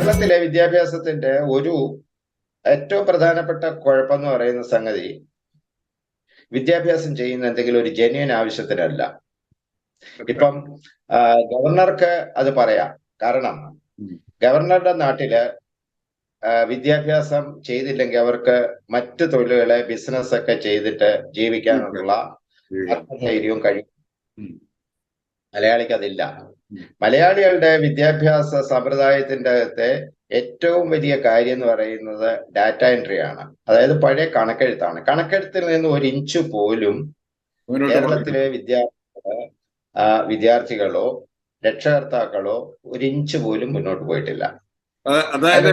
കേരളത്തിലെ വിദ്യാഭ്യാസത്തിന്റെ ഒരു ഏറ്റവും പ്രധാനപ്പെട്ട കുഴപ്പം എന്ന് പറയുന്ന സംഗതി വിദ്യാഭ്യാസം ചെയ്യുന്ന എന്തെങ്കിലും ഒരു ജെന്യൻ ആവശ്യത്തിനല്ല. ഇപ്പം ഗവർണർക്ക് അത് പറയാം. കാരണം ഗവർണറുടെ നാട്ടിൽ വിദ്യാഭ്യാസം ചെയ്തില്ലെങ്കിൽ അവർക്ക് മറ്റു തൊഴിലുകളെ ബിസിനസ് ഒക്കെ ചെയ്തിട്ട് ജീവിക്കാനുള്ള ആത്മധൈര്യവും കഴിയും. മലയാളിക്ക് അതില്ല. മലയാളികളുടെ വിദ്യാഭ്യാസ സമ്പ്രദായത്തിന്റെ അകത്തെ ഏറ്റവും വലിയ കാര്യം എന്ന് പറയുന്നത് ഡാറ്റ എൻട്രി ആണ്. അതായത് പഴയ കണക്കെഴുത്താണ്. കണക്കെഴുത്തിൽ നിന്ന് ഒരു ഇഞ്ച് പോലും കേരളത്തിലെ വിദ്യാർത്ഥികളോ വിദ്യാർത്ഥികളോ രക്ഷകർത്താക്കളോ ഒരു ഇഞ്ച് പോലും മുന്നോട്ട് പോയിട്ടില്ല. അതായത്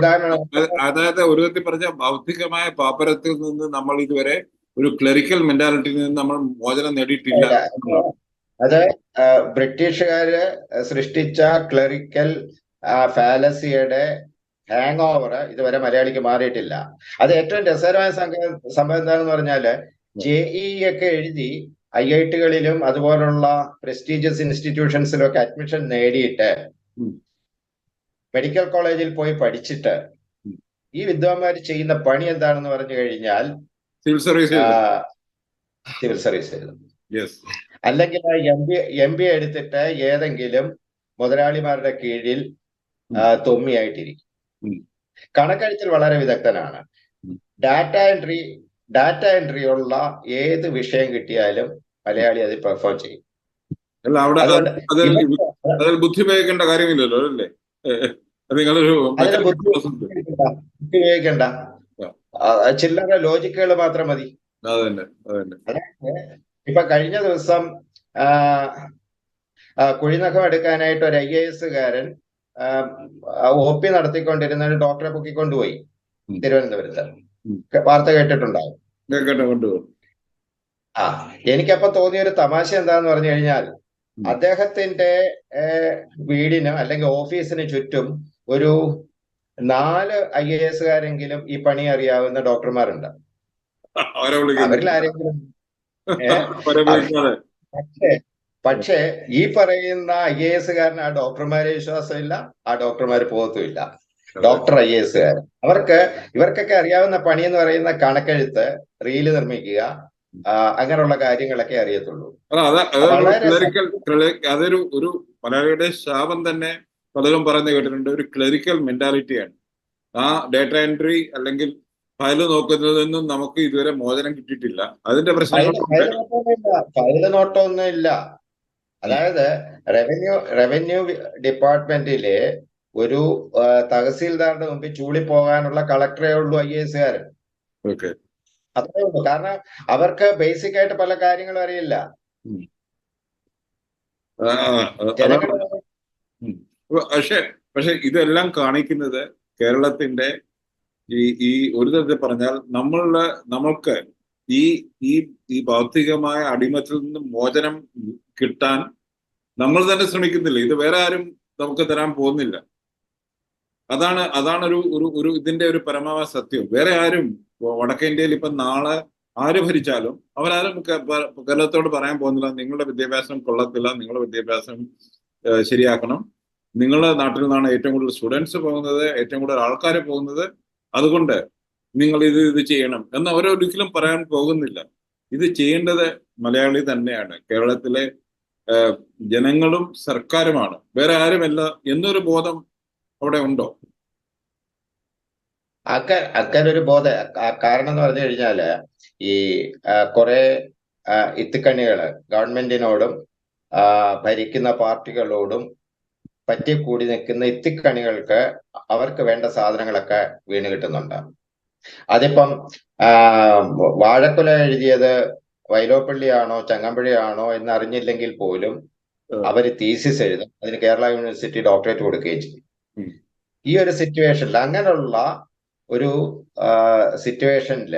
അതായത് ഒരു വിധത്തിൽ പറഞ്ഞ ബൗദ്ധികമായ പാപ്പരത്തിൽ നിന്ന് നമ്മൾ ഇതുവരെ ഒരു ക്ലറിക്കൽ മെന്റാലിറ്റിയിൽ നിന്ന് നമ്മൾ മോചനം നേടിയിട്ടില്ല അത് ബ്രിട്ടീഷുകാര് സൃഷ്ടിച്ച ക്ലറിക്കൽ ഫാലസിയുടെ ഹാങ് ഓവർ ഇതുവരെ മലയാളിക്ക് മാറിയിട്ടില്ല. അത് ഏറ്റവും രസകരമായ സംഭവം എന്താണെന്ന് പറഞ്ഞാൽ ജെ ഇ ഒക്കെ എഴുതി ഐ ഐ ടികളിലും അതുപോലുള്ള പ്രസ്റ്റീജിയസ് ഇൻസ്റ്റിറ്റ്യൂഷൻസിലും ഒക്കെ അഡ്മിഷൻ നേടിയിട്ട് മെഡിക്കൽ കോളേജിൽ പോയി പഠിച്ചിട്ട് ഈ വിദ്വാൻമാർ ചെയ്യുന്ന പണി എന്താണെന്ന് പറഞ്ഞു കഴിഞ്ഞാൽ സിവിൽ സർവീസ് സിവിൽ സർവീസ് അല്ലെങ്കിൽ എം ബി എം ബി എടുത്തിട്ട് ഏതെങ്കിലും മുതലാളിമാരുടെ കീഴിൽ തൊമ്മിയായിട്ടിരിക്കും. കണക്കെഴുത്തിൽ വളരെ വിദഗ്ധനാണ്. ഡാറ്റ എൻട്രി ഡാറ്റ എൻട്രി ഉള്ള ഏത് വിഷയം കിട്ടിയാലും മലയാളി അത് പെർഫോം ചെയ്യും. അല്ല അവിടെ അതുകൊണ്ട് അതിൽ ബുദ്ധി ഉപയോഗിക്കേണ്ട കാര്യമില്ലല്ലോ അല്ലേ. നിങ്ങളൊരു ബുദ്ധി ഉപയോഗിക്കണ്ട. ചില്ലറ ലോജിക്കുകൾ മാത്രം മതി. അതന്നെ അതന്നെ ഇപ്പൊ കഴിഞ്ഞ ദിവസം കുഴിനഖം എടുക്കാനായിട്ട് ഒരു ഐ എ എസുകാരൻ ഒ പി നടത്തിക്കൊണ്ടിരുന്ന ഒരു ഡോക്ടറെ പൊക്കിക്കൊണ്ടുപോയി. തിരുവനന്തപുരത്ത്. വാർത്ത കേട്ടിട്ടുണ്ടാവും. ആ എനിക്കപ്പോ തോന്നിയ ഒരു തമാശ എന്താന്ന് പറഞ്ഞു കഴിഞ്ഞാൽ അദ്ദേഹത്തിന്റെ വീടിന് അല്ലെങ്കിൽ ഓഫീസിന് ചുറ്റും ഒരു നാല് ഐ എ എസുകാരെങ്കിലും ഈ പണി അറിയാവുന്ന ഡോക്ടർമാരുണ്ട്. അവരെ അവരിൽ ആരെങ്കിലും പക്ഷേ പക്ഷേ ഈ പറയുന്ന ഐ എ എസുകാരന് ആ ഡോക്ടർമാരെ വിശ്വാസമില്ല ആ ഡോക്ടർമാര് പോകത്തുമില്ല. ഡോക്ടർ ഐ എ എസുകാരൻ അവർക്ക് ഇവർക്കൊക്കെ അറിയാവുന്ന പണി എന്ന് പറയുന്ന കണക്കെഴുത്ത് റീൽ നിർമ്മിക്കുക അങ്ങനെയുള്ള കാര്യങ്ങളൊക്കെ അറിയത്തുള്ളൂ. അതൊരു ഒരു മലയാളിയുടെ ശാപം തന്നെ പലരും പറഞ്ഞു കേട്ടിട്ടുണ്ട്. ഒരു ക്ലറിക്കൽ മെന്റാലിറ്റിയാണ് ആ ഡേറ്റ എൻട്രി അല്ലെങ്കിൽ ഫയൽ നോക്കുന്നതൊന്നും നമുക്ക് ഇതുവരെ മോചനം കിട്ടിയിട്ടില്ല. അതിന്റെ പ്രശ്നം ഫയൽ നോട്ടമൊന്നും ഇല്ല അതായത് റവന്യൂ റവന്യൂ ഡിപ്പാർട്ട്മെന്റിലെ ഒരു തഹസീൽദാറിന്റെ മുമ്പിൽ ചൂളി പോകാനുള്ള കളക്ടറേ ഉള്ളൂ ഐ എസ് കാരൻ അത്രേ ഉള്ളൂ. കാരണം അവർക്ക് ബേസിക് ആയിട്ട് പല കാര്യങ്ങളും അറിയില്ല. പക്ഷെ പക്ഷെ ഇതെല്ലാം കാണിക്കുന്നത് കേരളത്തിന്റെ ഈ ഈ ഒരു തരത്തിൽ പറഞ്ഞാൽ നമ്മളുടെ നമ്മൾക്ക് ഈ ഈ ഈ ഭൗതികമായ അടിമത്തിൽ നിന്ന് മോചനം കിട്ടാൻ നമ്മൾ തന്നെ ശ്രമിക്കുന്നില്ല. ഇത് വേറെ ആരും നമുക്ക് തരാൻ പോകുന്നില്ല. അതാണ് അതാണ് ഒരു ഒരു ഒരു ഇതിന്റെ ഒരു പരമാവധി സത്യം. വേറെ ആരും വടക്കേ ഇന്ത്യയിൽ ഇപ്പൊ നാളെ ആര് ഭരിച്ചാലും അവരാരും കേരളത്തോട് പറയാൻ പോകുന്നില്ല. നിങ്ങളുടെ വിദ്യാഭ്യാസം കൊള്ളത്തില്ല. നിങ്ങളുടെ വിദ്യാഭ്യാസം ശരിയാക്കണം. നിങ്ങളുടെ നാട്ടിൽ നിന്നാണ് ഏറ്റവും കൂടുതൽ സ്റ്റുഡൻസ് പോകുന്നത്. ഏറ്റവും കൂടുതൽ ആൾക്കാർ പോകുന്നത് അതുകൊണ്ട് നിങ്ങൾ ഇത് ഇത് ചെയ്യണം എന്ന് അവരൊരിക്കലും പറയാൻ പോകുന്നില്ല. ഇത് ചെയ്യേണ്ടത് മലയാളി തന്നെയാണ്. കേരളത്തിലെ ജനങ്ങളും സർക്കാരുമാണ്. വേറെ ആരുമല്ല എന്നൊരു ബോധം അവിടെ ഉണ്ടോ? അക്ക ഒരു ബോധ. കാരണം എന്ന് പറഞ്ഞു കഴിഞ്ഞാൽ ഈ കുറെ ആ, ഇത്തിക്കണ്ണികൾ ഗവൺമെന്റിനോടും ഭരിക്കുന്ന പാർട്ടികളോടും പറ്റി കൂടി നിൽക്കുന്ന ഇത്തിക്കണികൾക്ക് അവർക്ക് വേണ്ട സാധനങ്ങളൊക്കെ വീണ് കിട്ടുന്നുണ്ട്. അതിപ്പം വാഴക്കുല എഴുതിയത് വൈലോപ്പള്ളിയാണോ ചങ്ങമ്പുഴയാണോ എന്ന് അറിഞ്ഞില്ലെങ്കിൽ പോലും അവർ തീസിസ് എഴുതും. അതിന് കേരള യൂണിവേഴ്സിറ്റി ഡോക്ടറേറ്റ് കൊടുക്കുകയും ചെയ്യും. ഈ ഒരു സിറ്റുവേഷനിൽ അങ്ങനെയുള്ള ഒരു സിറ്റുവേഷനിൽ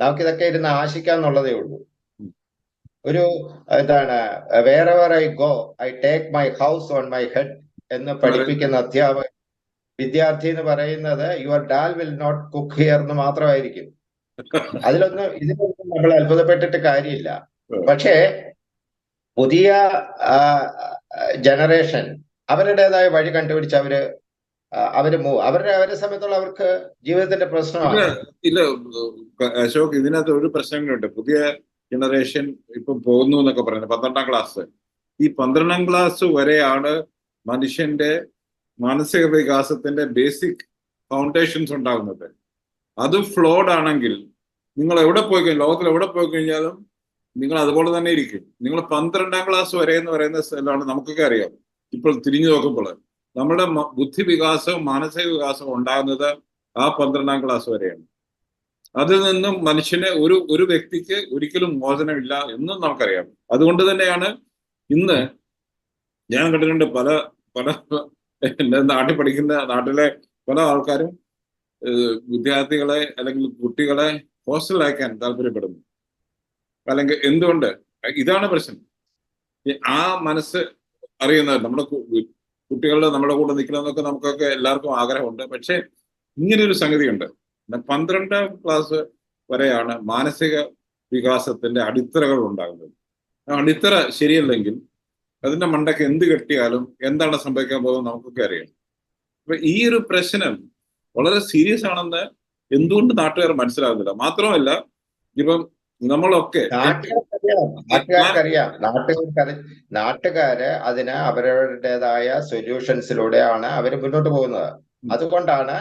നമുക്കിതൊക്കെ ഇരുന്ന് ആശിക്കാന്നുള്ളതേ ഉള്ളൂ. ഒരു എന്താണ് വേറെ I go I take my house on my head എന്ന് പഠിപ്പിക്കുന്ന അധ്യാപകൻ വിദ്യാർത്ഥി എന്ന് പറയുന്നത് your dal will not cook here എന്ന് മാത്രമായിരിക്കും. അതിലൊന്നും ഇതിലൊന്നും നമ്മൾ അത്ഭുതപ്പെട്ടിട്ട് കാര്യമില്ല. പക്ഷേ പുതിയ ജനറേഷൻ അവരുടേതായ വഴി കണ്ടുപിടിച്ച് അവർ അവർ അവരുടെ അവരെ സമയത്തുള്ള അവർക്ക് ജീവിതത്തിന്റെ പ്രശ്നമാണ്. ഇല്ല അശോക് ഇതിനകത്ത് ഒരു പ്രശ്നങ്ങളുണ്ട്. പുതിയ ജനറേഷൻ ഇപ്പൊ പോകുന്നു എന്നൊക്കെ പറയുന്നത് പന്ത്രണ്ടാം ക്ലാസ്. ഈ പന്ത്രണ്ടാം ക്ലാസ് വരെയാണ് മനുഷ്യന്റെ മാനസിക വികാസത്തിന്റെ ബേസിക് ഫൗണ്ടേഷൻസ് ഉണ്ടാകുന്നത്. അത് ഫ്ലോഡ് ആണെങ്കിൽ നിങ്ങൾ എവിടെ പോയി കഴിഞ്ഞാൽ ലോകത്തിൽ എവിടെ പോയി കഴിഞ്ഞാലും നിങ്ങൾ അതുപോലെ തന്നെ ഇരിക്കും. നിങ്ങൾ പന്ത്രണ്ടാം ക്ലാസ് വരെ എന്ന് പറയുന്ന സ്ഥലമാണ് നമുക്കൊക്കെ അറിയാം. ഇപ്പോൾ തിരിഞ്ഞു നോക്കുമ്പോൾ നമ്മുടെ ബുദ്ധി വികാസവും മാനസിക വികാസവും ഉണ്ടാകുന്നത് ആ പന്ത്രണ്ടാം ക്ലാസ് വരെയാണ്. അതിൽ നിന്നും മനുഷ്യന് ഒരു ഒരു വ്യക്തിക്ക് ഒരിക്കലും മോചനമില്ല എന്നും നമുക്കറിയാം. അതുകൊണ്ട് തന്നെയാണ് ഇന്ന് ഞാൻ കണ്ടിട്ടുണ്ട് പല പല എന്റെ നാട്ടിൽ പഠിക്കുന്ന നാട്ടിലെ പല ആൾക്കാരും വിദ്യാർത്ഥികളെ അല്ലെങ്കിൽ കുട്ടികളെ ഹോസ്റ്റലിൽ അയക്കാൻ താല്പര്യപ്പെടുന്നു. അല്ലെങ്കിൽ എന്തുകൊണ്ട്? ഇതാണ് പ്രശ്നം. ആ മനസ്സ് അറിയുന്നത് നമ്മുടെ കുട്ടികളുടെ നമ്മുടെ കൂടെ നിൽക്കണമെന്നൊക്കെ നമുക്കൊക്കെ എല്ലാവർക്കും ആഗ്രഹമുണ്ട്. പക്ഷെ ഇങ്ങനെയൊരു സംഗതിയുണ്ട്. പന്ത്രണ്ടാം ക്ലാസ് വരെയാണ് മാനസിക വികാസത്തിന്റെ അടിത്തറകൾ ഉണ്ടാകുന്നത്. അടിത്തറ ശരിയല്ലെങ്കിൽ അതിന്റെ മണ്ടയ്ക്ക് എന്ത് കെട്ടിയാലും എന്താണ് സംഭവിക്കാൻ പോകുന്നത് നമുക്കൊക്കെ അറിയാം. അപ്പൊ ഈ ഒരു പ്രശ്നം വളരെ സീരിയസ് ആണെന്ന് എന്തുകൊണ്ട് നാട്ടുകാർ മനസ്സിലാകുന്നില്ല? മാത്രമല്ല ഇപ്പം നമ്മളൊക്കെ നാട്ടുകാർക്കറിയാം നാട്ടുകാർക്കറിയാം നാട്ടുകാർക്ക് നാട്ടുകാര് അതിന് അവരുടേതായ സൊല്യൂഷൻസിലൂടെയാണ് അവർ മുന്നോട്ട് പോകുന്നത്. അതുകൊണ്ടാണ്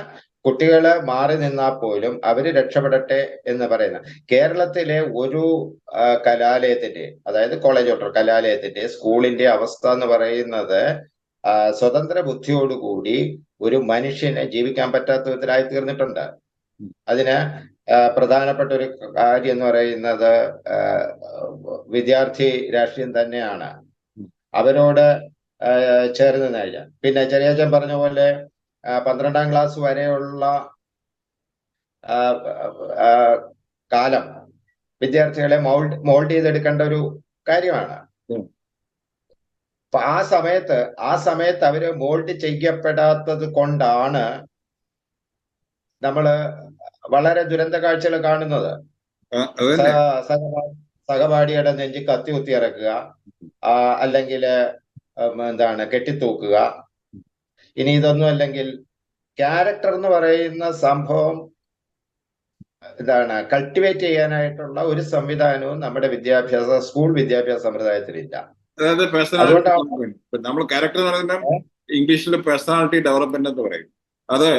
കുട്ടികൾ മാറി നിന്നാൽ പോലും അവർ രക്ഷപ്പെടട്ടെ എന്ന് പറയുന്ന കേരളത്തിലെ ഒരു കലാലയത്തിന്റെ അതായത് കോളേജ് ഓട്ടോ കലാലയത്തിന്റെ സ്കൂളിന്റെ അവസ്ഥ എന്ന് പറയുന്നത് സ്വതന്ത്ര ബുദ്ധിയോടുകൂടി ഒരു മനുഷ്യനെ ജീവിക്കാൻ പറ്റാത്ത വിധത്തിലായി തീർന്നിട്ടുണ്ട്. അതിന് പ്രധാനപ്പെട്ട ഒരു കാര്യം എന്ന് പറയുന്നത് വിദ്യാർത്ഥി രാഷ്ട്രീയം തന്നെയാണ്. അവരോട് ചേർന്ന് കഴിഞ്ഞാൽ പിന്നെ ചെറിയച്ചൻ പറഞ്ഞ പോലെ പന്ത്രണ്ടാം ക്ലാസ് വരെയുള്ള കാലം വിദ്യാർത്ഥികളെ മോൾഡ് മോൾഡ് ചെയ്തെടുക്കേണ്ട ഒരു കാര്യമാണ്. അപ്പൊ ആ സമയത്ത് ആ സമയത്ത് അവർ മോൾഡ് ചെയ്യപ്പെടാത്തത് കൊണ്ടാണ് നമ്മൾ വളരെ ദുരന്ത കാഴ്ചകൾ കാണുന്നത്. സഹപാഠിയുടെ നെഞ്ചി കത്തി കുത്തി ഇറക്കുക അല്ലെങ്കിൽ എന്താണ് കെട്ടിത്തൂക്കുക ഇനി ഇതൊന്നും അല്ലെങ്കിൽ ക്യാരക്ടർ എന്ന് പറയുന്ന സംഭവം ഇതാണ്. കൾട്ടിവേറ്റ് ചെയ്യാനായിട്ടുള്ള ഒരു സംവിധാനവും നമ്മുടെ വിദ്യാഭ്യാസ സ്കൂൾ വിദ്യാഭ്യാസ സമ്പ്രദായത്തിലില്ല നമ്മൾ ക്യാരക്ടർ എന്ന് ഇംഗ്ലീഷിൽ പേഴ്സണാലിറ്റി ഡെവലപ്മെന്റ് എന്ന് പറയും. അത്.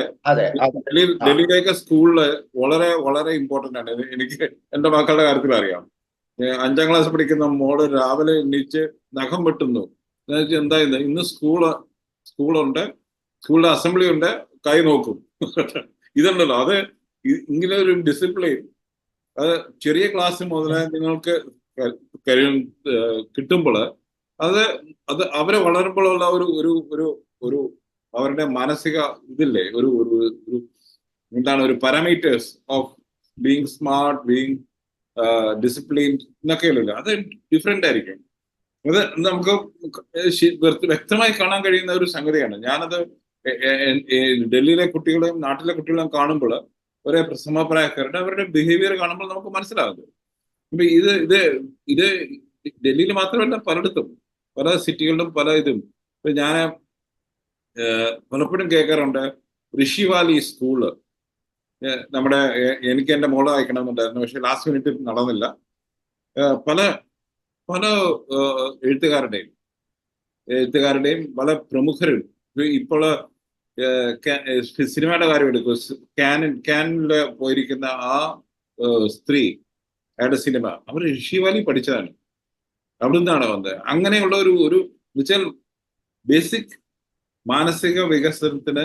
ഡൽഹി ഡൽഹിയിലേക്ക് സ്കൂളിൽ വളരെ വളരെ ഇമ്പോർട്ടന്റ് ആണ്. എനിക്ക് എന്റെ മക്കളുടെ കാര്യത്തിൽ അറിയാം. അഞ്ചാം ക്ലാസ് പഠിക്കുന്ന മോൾ രാവിലെ എണീച്ച് നഖം വെട്ടുന്നു. എന്താ ഇന്ന്? സ്കൂൾ സ്കൂളുണ്ട് സ്കൂളിൽ അസംബ്ലി ഉണ്ട് കൈ നോക്കും. ഇതുണ്ടല്ലോ. അത് ഇങ്ങനെ ഒരു ഡിസിപ്ലിൻ അത് ചെറിയ ക്ലാസ് മുതലേ നിങ്ങൾക്ക് കഴിയും കിട്ടുമ്പോൾ അത് അത് അവരെ വളരുമ്പോഴുള്ള ഒരു ഒരു ഒരു ഒരു അവരുടെ മാനസിക ഇതില്ലേ? ഒരു ഒരു ഒരു എന്താണ്? ഒരു parameters of being smart being discipline എന്നൊക്കെ അല്ലല്ലോ അത് ഡിഫറെന്റ് ആയിരിക്കും. അത് നമുക്ക് വ്യക്തമായി കാണാൻ കഴിയുന്ന ഒരു സംഗതിയാണ്. ഞാനത് ഡൽഹിയിലെ കുട്ടികളെയും നാട്ടിലെ കുട്ടികളെയും കാണുമ്പോൾ ഒരേ സമപ്രായക്കാരുടെ അവരുടെ ബിഹേവിയർ കാണുമ്പോൾ നമുക്ക് മനസ്സിലാകുന്നത് ഇപ്പൊ ഇത് ഇത് ഇത് ഡൽഹിയിൽ മാത്രമല്ല പലയിടത്തും പല സിറ്റികളിലും പല ഇതും. ഇപ്പൊ ഞാൻ പലപ്പോഴും കേൾക്കാറുണ്ട് ഋഷിവാലി സ്കൂൾ നമ്മുടെ എനിക്ക് എന്റെ മോളെ അയക്കണമെന്നുണ്ടായിരുന്നു പക്ഷെ ലാസ്റ്റ് മിനിറ്റ് നടന്നില്ല. പല പല എഴുത്തുകാരുടെയും എഴുത്തുകാരുടെയും പല പ്രമുഖരും ഇപ്പോൾ സിനിമയുടെ കാര്യം എടുക്കും. കാനിൽ കാനിൽ പോയിരിക്കുന്ന ആ സ്ത്രീ അയാളുടെ സിനിമ അവർ ഋഷി വാലി പഠിച്ചതാണ്. അവിടെ നിന്നാണ് വന്നത്. അങ്ങനെയുള്ള ഒരു ഒരു വെച്ചാൽ ബേസിക് മാനസിക വികസനത്തിന്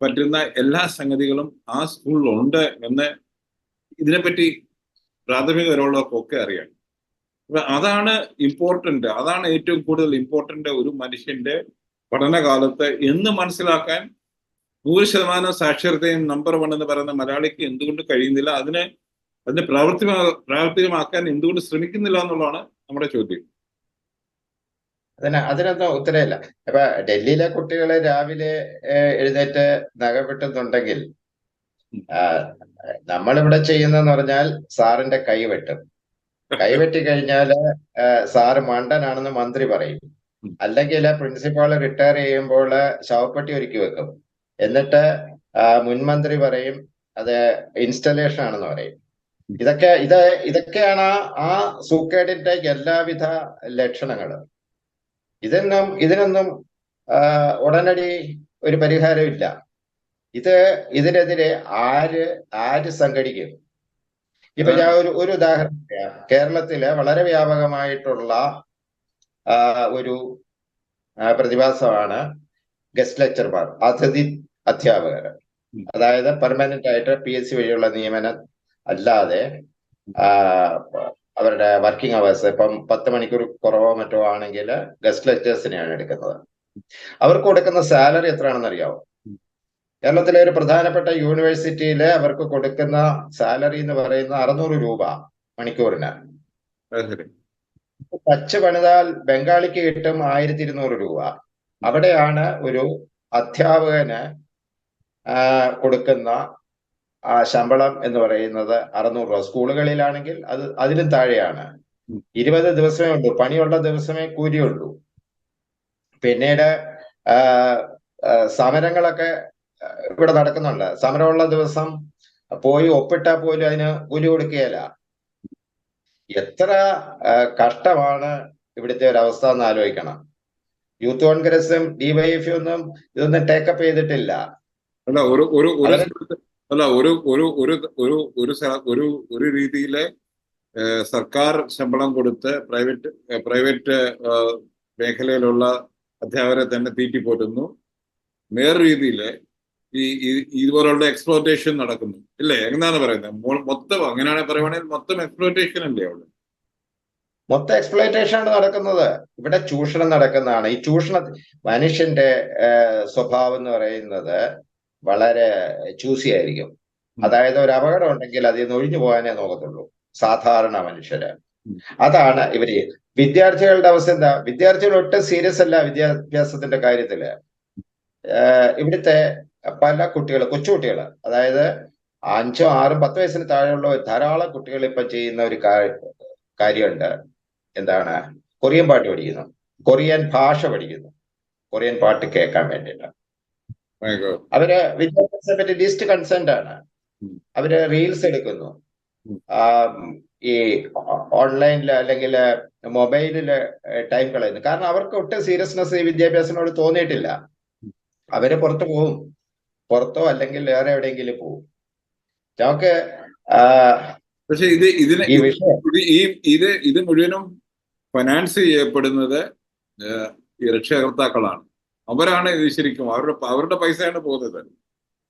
പറ്റുന്ന എല്ലാ സംഗതികളും ആ സ്കൂളിലുണ്ട് എന്ന് ഇതിനെപ്പറ്റി പ്രാഥമിക തരമുള്ളവർക്കൊക്കെ അറിയാം. അതാണ് ഇമ്പോർട്ടന്റ് അതാണ് ഏറ്റവും കൂടുതൽ ഇമ്പോർട്ടന്റ് ഒരു മനുഷ്യന്റെ പഠനകാലത്ത് എന്ന് മനസ്സിലാക്കാൻ നൂറ് ശതമാനം സാക്ഷരതയും നമ്പർ വൺ എന്ന് പറയുന്ന മലയാളിക്ക് എന്തുകൊണ്ട് കഴിയുന്നില്ല? അതിന് അതിനെ പ്രാവർത്തിക പ്രാവർത്തികമാക്കാൻ എന്തുകൊണ്ട് ശ്രമിക്കുന്നില്ല എന്നുള്ളതാണ് നമ്മുടെ ചോദ്യം. അതിന് അതിനൊന്നും ഉത്തരമില്ല അപ്പൊ ഡൽഹിയിലെ കുട്ടികളെ രാവിലെ എഴുന്നേറ്റ് നഖവെട്ടുന്നുണ്ടെങ്കിൽ നമ്മളിവിടെ ചെയ്യുന്നതെന്ന് പറഞ്ഞാൽ സാറിന്റെ കൈവെട്ടും. കൈവെട്ടി കഴിഞ്ഞാൽ സാറ് മണ്ടനാണെന്ന് മന്ത്രി പറയും. അല്ലെങ്കിൽ പ്രിൻസിപ്പാൾ റിട്ടയർ ചെയ്യുമ്പോൾ ശവപ്പെട്ടി ഒരുക്കി വെക്കും. എന്നിട്ട് മുൻമന്ത്രി പറയും അത് ഇൻസ്റ്റലേഷൻ ആണെന്ന് പറയും. ഇതൊക്കെ ഇത് ഇതൊക്കെയാണ് ആ സൂക്കേടിന്റെ എല്ലാവിധ ലക്ഷണങ്ങൾ ഇതൊന്നും ഇതിനൊന്നും ഉടനടി ഒരു പരിഹാരമില്ല ഇത് ഇതിനെതിരെ ആര് ആര് സംഘടിക്കും? ഇപ്പൊ ഞാൻ ഒരു ഒരു ഉദാഹരണം കേരളത്തിലെ വളരെ വ്യാപകമായിട്ടുള്ള ഒരു പ്രതിഭാസമാണ് ഗസ്റ്റ് ലെക്ചർമാർ അതിഥി അധ്യാപകർ. അതായത് പെർമനന്റ് ആയിട്ട് പി എസ് സി വഴിയുള്ള നിയമനം അല്ലാതെ അവരുടെ വർക്കിംഗ് അവേഴ്സ് ഇപ്പം പത്ത് മണിക്കൂർ കുറവോ മറ്റോ ആണെങ്കിൽ ഗസ്റ്റ് ലെക്ചേഴ്സിനെയാണ് എടുക്കുന്നത്. അവർക്ക് കൊടുക്കുന്ന സാലറി എത്രയാണെന്ന് അറിയാവോ കേരളത്തിലെ ഒരു പ്രധാനപ്പെട്ട യൂണിവേഴ്സിറ്റിയിൽ അവർക്ക് കൊടുക്കുന്ന സാലറി എന്ന് പറയുന്ന അറുന്നൂറ് രൂപ മണിക്കൂറിന്. ടച്ച് പണിതാൽ ബംഗാളിക്ക് കിട്ടും ആയിരത്തി ഇരുന്നൂറ് രൂപ. അവിടെയാണ് ഒരു അധ്യാപകന് കൊടുക്കുന്ന ആ ശമ്പളം എന്ന് പറയുന്നത് അറുന്നൂറ് രൂപ. സ്കൂളുകളിലാണെങ്കിൽ അത് അതിലും താഴെയാണ്. ഇരുപത് ദിവസമേ ഉള്ളൂ. പണിയുള്ള ദിവസമേ കൂലിയുള്ളൂ. പിന്നീട് സമരങ്ങളൊക്കെ ഇവിടെ നടക്കുന്നുണ്ട്. സമരമുള്ള ദിവസം പോയി ഒപ്പിട്ടാൽ പോലും അതിന് കൂലി കൊടുക്കുകയില്ല. എത്ര കഷ്ടമാണ് ഇവിടുത്തെ ഒരു അവസ്ഥ എന്ന് ആലോചിക്കണം. യൂത്ത് കോൺഗ്രസും ഡിവൈഎഫ് ഒന്നും ഇതൊന്നും ടേക്കപ്പ് ചെയ്തിട്ടില്ല. അല്ല ഒരു ഒരു അല്ല ഒരു ഒരു ഒരു ഒരു ഒരു ഒരു ഒരു രീതിയിലെ സർക്കാർ ശമ്പളം കൊടുത്ത് പ്രൈവറ്റ് പ്രൈവറ്റ് മേഖലയിലുള്ള അധ്യാപകരെ തന്നെ തീറ്റിപ്പോറ്റുന്നു. നേർ രീതിയിൽ ഈ ഈ- ഇതുപോലുള്ള എക്സ്പ്ലോറ്റേഷൻ നടക്കുന്നു. ഇല്ലേ എന്താണ് പറയുന്നത് മൊത്തം അങ്ങനെയാണെങ്കിൽ പറയുവാണെങ്കിൽ മൊത്തം എക്സ്പ്ലോയിറ്റേഷൻ അല്ലേ അവിടെ മൊത്തം എക്സ്പ്ലോയിറ്റേഷൻ ആണ് നടക്കുന്നത്. ഇവിടെ ചൂഷണം നടക്കുന്നതാണ്. ഈ ചൂഷണ മനുഷ്യന്റെ സ്വഭാവം എന്ന് പറയുന്നത് വളരെ ചൂസി ആയിരിക്കും. അതായത് ഒരു അപകടം ഉണ്ടെങ്കിൽ അതിൽ നിന്ന് ഒഴിഞ്ഞു പോകാനേ നോക്കത്തുള്ളൂ. സാധാരണ മനുഷ്യര്. അതാണ് ഇവർ. വിദ്യാർത്ഥികളുടെ അവസ്ഥ എന്താ? വിദ്യാർത്ഥികൾ ഒട്ടും സീരിയസ് അല്ല വിദ്യാഭ്യാസത്തിന്റെ കാര്യത്തിൽ. ഇവിടുത്തെ പല കുട്ടികൾ കൊച്ചുകുട്ടികൾ അതായത് അഞ്ചോ ആറും പത്ത് വയസ്സിന് താഴെയുള്ള ധാരാളം കുട്ടികൾ ഇപ്പൊ ചെയ്യുന്ന ഒരു കാര്യമുണ്ട്. എന്താണ്? കൊറിയൻ പാട്ട് പഠിക്കുന്നു. കൊറിയൻ ഭാഷ പഠിക്കുന്നു. കൊറിയൻ പാട്ട് കേൾക്കാൻ വേണ്ടിയിട്ട്. അവർ വിദ്യാഭ്യാസത്തെ പറ്റി ലിസ്റ്റ് കൺസേൺഡ് ആണ്. അവർ റീൽസ് എടുക്കുന്നു. ഈ ഓൺലൈനിൽ അല്ലെങ്കിൽ മൊബൈലിൽ ടൈം കളയുന്നു. കാരണം അവർക്ക് ഒട്ടും സീരിയസ്നെസ് ഈ വിദ്യാഭ്യാസത്തിനോട് തോന്നിയിട്ടില്ല. അവർ പുറത്തു പോവും. പുറത്തോ അല്ലെങ്കിൽ വേറെ എവിടെയെങ്കിലും പോകും നമുക്ക് പക്ഷെ ഇത് ഇതിന് ഈ ഇത് ഇത് മുഴുവനും ഫൈനാൻസ് ചെയ്യപ്പെടുന്നത് ഈ രക്ഷകർത്താക്കളാണ്. അവരാണ് ഇത് ശരിക്കും അവരുടെ അവരുടെ പൈസയാണ് പോകുന്നത്.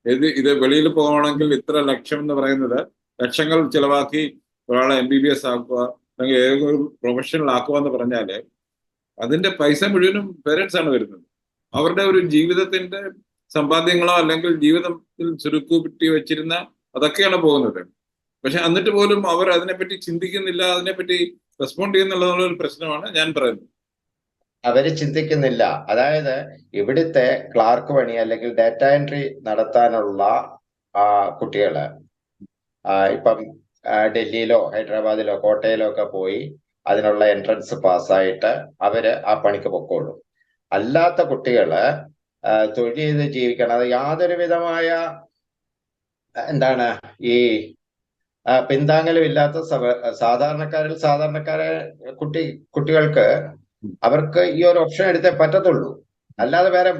ഇത് ഇത് വെളിയിൽ പോകണമെങ്കിൽ ഇത്ര ലക്ഷം എന്ന് പറയുന്നത് ലക്ഷങ്ങൾ ചിലവാക്കി ഒരാളെ എം ബി ബി എസ് ആക്കുക അല്ലെങ്കിൽ ഏതെങ്കിലും പ്രൊഫഷണൽ ആക്കുക എന്ന് പറഞ്ഞാൽ അതിന്റെ പൈസ മുഴുവനും പേരൻസ് ആണ് വരുന്നത് അവരുടെ ഒരു ജീവിതത്തിന്റെ സമ്പാദ്യങ്ങളോ അല്ലെങ്കിൽ ജീവിതത്തിൽ ചുരുക്കുപറ്റി വെച്ചിരുന്ന അതൊക്കെയാണ് പോകുന്നത്. പക്ഷെ എന്നിട്ട് പോലും അവർ അതിനെപ്പറ്റി ചിന്തിക്കുന്നില്ല അതിനെപ്പറ്റി റെസ്പോണ്ട് ചെയ്യുന്നുള്ള ഒരു പ്രശ്നമാണ് ഞാൻ പറയുന്നത്. അവർ ചിന്തിക്കുന്നില്ല. അതായത് ഇവിടുത്തെ ക്ലാർക്ക് പണി അല്ലെങ്കിൽ ഡാറ്റ എൻട്രി നടത്താനുള്ള കുട്ടികൾ ഇപ്പം ഡൽഹിയിലോ ഹൈദരാബാദിലോ കോട്ടയിലോ ഒക്കെ പോയി അതിനുള്ള എൻട്രൻസ് പാസ്സായിട്ട് അവർ ആ പണിക്ക് പൊക്കോളും. അല്ലാത്ത കുട്ടികൾ തൊഴിൽ ചെയ്ത് ജീവിക്കണം. അത് യാതൊരു വിധമായ എന്താണ് ഈ ആ, പിന്താങ്ങലും ഇല്ലാത്ത സാധാരണക്കാരിൽ സാധാരണക്കാരെ കുട്ടി കുട്ടികൾക്ക് അവർക്ക് ഈ ഒരു ഓപ്ഷൻ എടുത്തേ പറ്റത്തുള്ളൂ. അല്ലാതെ വേറെ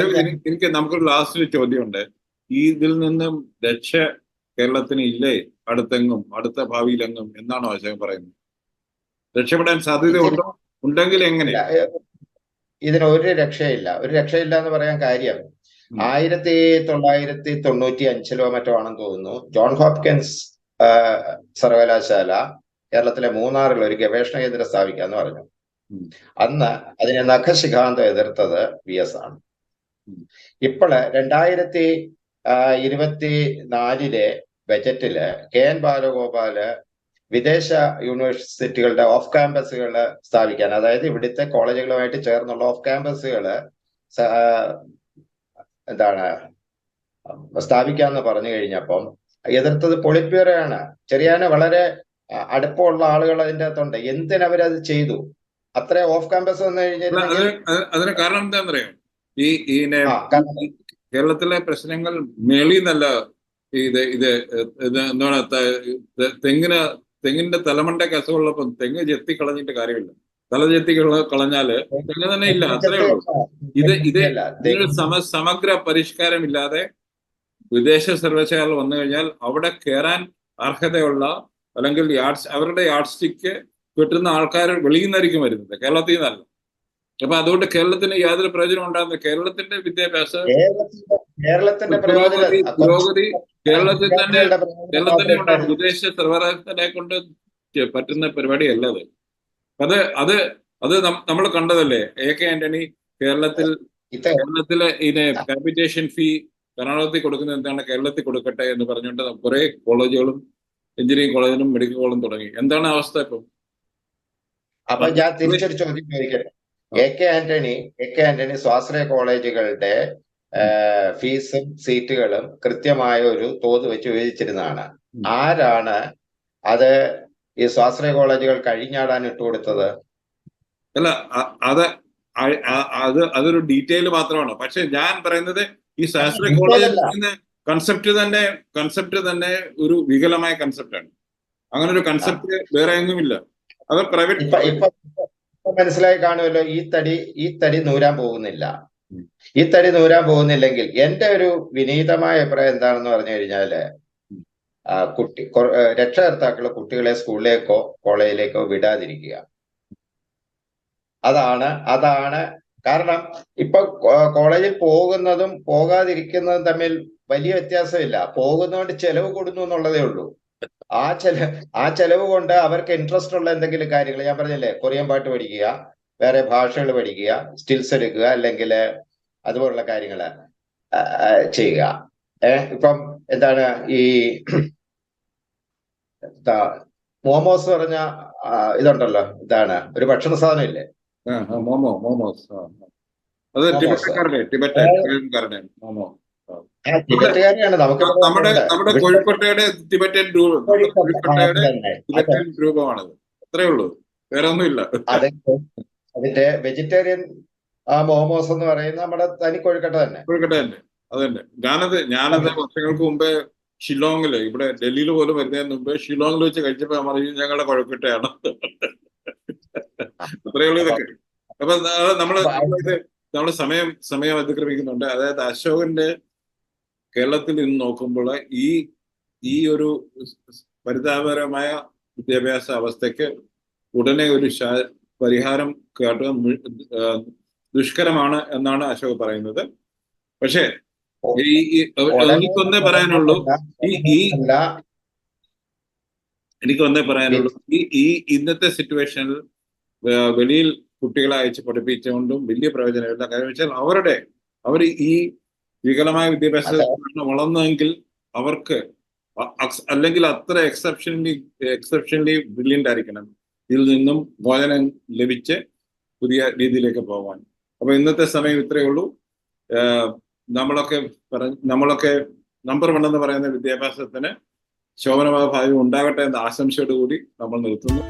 കഴിഞ്ഞ- എനിക്ക് നമുക്കൊരു ലാസ്റ്റ് ചോദ്യമുണ്ട്. ഈ ഇതിൽ നിന്നും രക്ഷ കേരളത്തിന് ഇല്ലേ? അടുത്തെങ്ങും അടുത്ത ഭാവിയിലെങ്ങും എന്നാണോ അശോകൻ പറയുന്നത്? രക്ഷപ്പെടാൻ സാധ്യത ഉണ്ടോ ഉണ്ടെങ്കിൽ എങ്ങനെ? ഇതിന് ഒരു രക്ഷയില്ല. ഒരു രക്ഷയില്ല എന്ന് പറയാൻ കാര്യം. ആയിരത്തി തൊള്ളായിരത്തി തൊണ്ണൂറ്റി അഞ്ചിലോ മറ്റോ ആണെന്ന് തോന്നുന്നു. ജോൺ ഹോപ്കിൻസ് സർവകലാശാല കേരളത്തിലെ മൂന്നാറിൽ ഒരു ഗവേഷണ കേന്ദ്രം സ്ഥാപിക്കാന്ന് പറഞ്ഞു. അന്ന് അതിനെ നഖശിഖാന്തം എതിർത്തത് വി എസ് ആണ്. ഇപ്പോൾ രണ്ടായിരത്തി ഇരുപത്തി നാലിലെ ബജറ്റിൽ കെ എൻ ബാലഗോപാൽ വിദേശ യൂണിവേഴ്സിറ്റികളുടെ ഓഫ് ക്യാമ്പസുകൾ സ്ഥാപിക്കാൻ അതായത് ഇവിടുത്തെ കോളേജുകളുമായിട്ട് ചേർന്നുള്ള ഓഫ് ക്യാമ്പസുകൾ എന്താണ് സ്ഥാപിക്കാന്ന് പറഞ്ഞു കഴിഞ്ഞപ്പം എതിർത്തത് പൊളിപ്പിയറയാണ് ചെറിയാനെ വളരെ അടുപ്പമുള്ള ആളുകൾ അതിന്റെ അകത്തുണ്ട്. എന്തിനവരത് ചെയ്തു? അത്ര ഓഫ് ക്യാമ്പസ് വന്നു കഴിഞ്ഞാൽ അതിന് കാരണം എന്താണെന്നറിയാം ഈ ഇതിനെ കേരളത്തിലെ പ്രശ്നങ്ങൾ മേളിന്നല്ല ഇത് ഇത് ഇത് എന്താണ് തെങ്ങിന് തെങ്ങിന്റെ തലമണ്ടയ്ക്ക് അസുഖമുള്ളപ്പോൾ തെങ്ങ് ചെത്തി കളഞ്ഞിട്ട് കാര്യമില്ല. തല ചെത്തി കള- കളഞ്ഞാൽ തെങ്ങ് തന്നെ ഇല്ല അത്രേ ഉള്ളൂ. ഇത് ഇത് സമ സമഗ്ര പരിഷ്കാരം ഇല്ലാതെ വിദേശ സർവശാല വന്നു കഴിഞ്ഞാൽ അവിടെ കയറാൻ അർഹതയുള്ള അല്ലെങ്കിൽ യാർഡ്സ് അവരുടെ യാർഡ് സ്റ്റിക്ക് കിട്ടുന്ന ആൾക്കാർ വെളിയിൽ നിന്നായിരിക്കും വരുന്നത് കേരളത്തിൽ നിന്നല്ല അപ്പൊ അതുകൊണ്ട് കേരളത്തിന് യാതൊരു പ്രയോജനം ഉണ്ടാകുന്ന കേരളത്തിന്റെ വിദ്യാഭ്യാസ കേരളത്തിന്റെ പുരോഗതി കേരളത്തിൽ തന്നെ കേരളത്തിന്റെ ഉണ്ടാകും വിദേശ സർവകലാശാലയെ കൊണ്ട് പറ്റുന്ന പരിപാടിയല്ല അത് അത് അത് അത് നമ്മൾ കണ്ടതല്ലേ? എ കെ ആന്റണി കേരളത്തിൽ കേരളത്തിലെ ഇതിനെ കാപ്പിറ്റേഷൻ ഫീ കർണാടകത്തിൽ കൊടുക്കുന്നത് എന്താണ്? കേരളത്തിൽ കൊടുക്കട്ടെ എന്ന് പറഞ്ഞുകൊണ്ട് കുറെ കോളേജുകളും എഞ്ചിനീയറിംഗ് കോളേജിലും മെഡിക്കൽ കോളേജും തുടങ്ങി. എന്താണ് അവസ്ഥ ഇപ്പം? അപ്പൊ ഞാൻ തിരിച്ചൊരു ചോദ്യം ചോദിക്കട്ടെ? A K Antony A K Antony സ്വാശ്രയ കോളേജുകളുടെ ഫീസും സീറ്റുകളും കൃത്യമായ ഒരു തോത് വെച്ച് വിഭജിച്ചിരുന്നതാണ്. ആരാണ് അത് ഈ സ്വാശ്രയ കോളേജുകൾ കഴിഞ്ഞാടാൻ ഇട്ടുകൊടുത്തത് അല്ല അത് അത് അതൊരു ഡീറ്റെയിൽ മാത്രമാണ്. പക്ഷെ ഞാൻ പറയുന്നത് ഈ സ്വാശ്രയ കോളേജ് കൺസെപ്റ്റ് തന്നെ കൺസെപ്റ്റ് തന്നെ ഒരു വികലമായ കൺസെപ്റ്റാണ് അങ്ങനെ ഒരു കൺസെപ്റ്റ് വേറെ എങ്ങുമില്ല. അത് പ്രൈവറ്റ് മനസ്സിലായി കാണുമല്ലോ ഈ തടി ഈ തടി നൂരാൻ പോകുന്നില്ല. ഈ തടി നൂരാൻ പോകുന്നില്ലെങ്കിൽ എന്റെ ഒരു വിനീതമായ അഭിപ്രായം എന്താണെന്ന് പറഞ്ഞു കഴിഞ്ഞാൽ കുട്ടി രക്ഷകർത്താക്കൾ കുട്ടികളെ സ്കൂളിലേക്കോ കോളേജിലേക്കോ വിടാതിരിക്കുക. അതാണ് അതാണ് കാരണം. ഇപ്പൊ കോളേജിൽ പോകുന്നതും പോകാതിരിക്കുന്നതും തമ്മിൽ വലിയ വ്യത്യാസമില്ല. പോകുന്നതുകൊണ്ട് ചെലവ് കൂടുന്നു എന്നുള്ളതേ ഉള്ളൂ. ആ ചെല ആ ചെലവ് കൊണ്ട് അവർക്ക് ഇൻട്രസ്റ്റ് ഉള്ള എന്തെങ്കിലും കാര്യങ്ങൾ ഞാൻ പറഞ്ഞില്ലേ കൊറിയൻ പാട്ട് പഠിക്കുക വേറെ ഭാഷകൾ പഠിക്കുക സ്റ്റിൽസ് എടുക്കുക അല്ലെങ്കിൽ അതുപോലുള്ള കാര്യങ്ങൾ ചെയ്യുക. ഏഹ് ഇപ്പം എന്താണ് ഈ മോമോസ് പറഞ്ഞ ഇതുണ്ടല്ലോ ഇതാണ് ഒരു ഭക്ഷണ സാധനം ഇല്ലേ? മോമോ മോമോസ്. അത്. ടിബറ്റക്കാരുടെ മോമോ. നമ്മുടെ നമ്മുടെ കോഴിക്കോട്ടയുടെ ടിബറ്റൻ. കോഴിക്കോട്ടയുടെ ടിബറ്റൻ രൂപമാണത്. അത്രേ ഉള്ളൂ. വേറെ ഒന്നുമില്ല. അത് അതിന്റെ വെജിറ്റേറിയൻ മോമോസ് എന്ന് പറയുന്ന നമ്മുടെ തനി കോഴിക്കട്ട തന്നെ. കോഴിക്കട്ട തന്നെ. അതന്നെ ഞാനത് ഞാനത് വർഷങ്ങൾക്ക് മുമ്പേ ഷില്ലോങ്ങിൽ ഇവിടെ ഡൽഹിയിൽ പോലും വരുന്നതിന് മുമ്പ് ഷില്ലോങ്ങിൽ വെച്ച് കഴിച്ചപ്പോ പറഞ്ഞു ഞങ്ങളുടെ കുഴക്കിട്ടയാണ് അത്രയേ ഉള്ളൂ ഇതൊക്കെ. അപ്പൊ നമ്മൾ നമ്മൾ നമ്മൾ സമയം സമയം അതിക്രമിക്കുന്നുണ്ട്. അതായത് അശോകന്റെ കേരളത്തിൽ നിന്ന് നോക്കുമ്പോൾ ഈ ഈ ഒരു പരിതാപകരമായ വിദ്യാഭ്യാസ അവസ്ഥയ്ക്ക് ഉടനെ ഒരു പരിഹാരം കാട്ടുക ദുഷ്കരമാണ് എന്നാണ് അശോക് പറയുന്നത്. പക്ഷേ എനിക്കൊന്നേ പറയാനുള്ളൂ. ഈ ഈ അല്ല എനിക്ക് ഒന്നേ പറയാനുള്ളൂ. ഈ ഈ ഇന്നത്തെ സിറ്റുവേഷനിൽ വെളിയിൽ കുട്ടികളെ അയച്ച് പഠിപ്പിച്ചുകൊണ്ടും വലിയ പ്രയോജനമില്ല കാര്യം വെച്ചാൽ അവരുടെ അവർ ഈ വികലമായ വിദ്യാഭ്യാസത്തിലാണ് വളർന്നതെങ്കിൽ അവർക്ക് അല്ലെങ്കിൽ അത്ര എക്സെപ്ഷനലി എക്സെപ്ഷനലി ബ്രില്യന്റ് ആയിരിക്കണം. ഇതിൽ നിന്നും മോചനം ലഭിച്ച് പുതിയ രീതിയിലേക്ക് പോകാൻ. അപ്പൊ ഇന്നത്തെ സമയം ഇത്രയേ ഉള്ളൂ. നമ്മളൊക്കെ പറഞ്ഞ് നമ്മളൊക്കെ നമ്പർ വൺ എന്ന് പറയുന്ന വിദ്യാഭ്യാസത്തിന് ശോഭനമായ ഭാവി ഉണ്ടാകട്ടെ എന്ന ആശംസയോടുകൂടി നമ്മൾ നിർത്തുന്നു.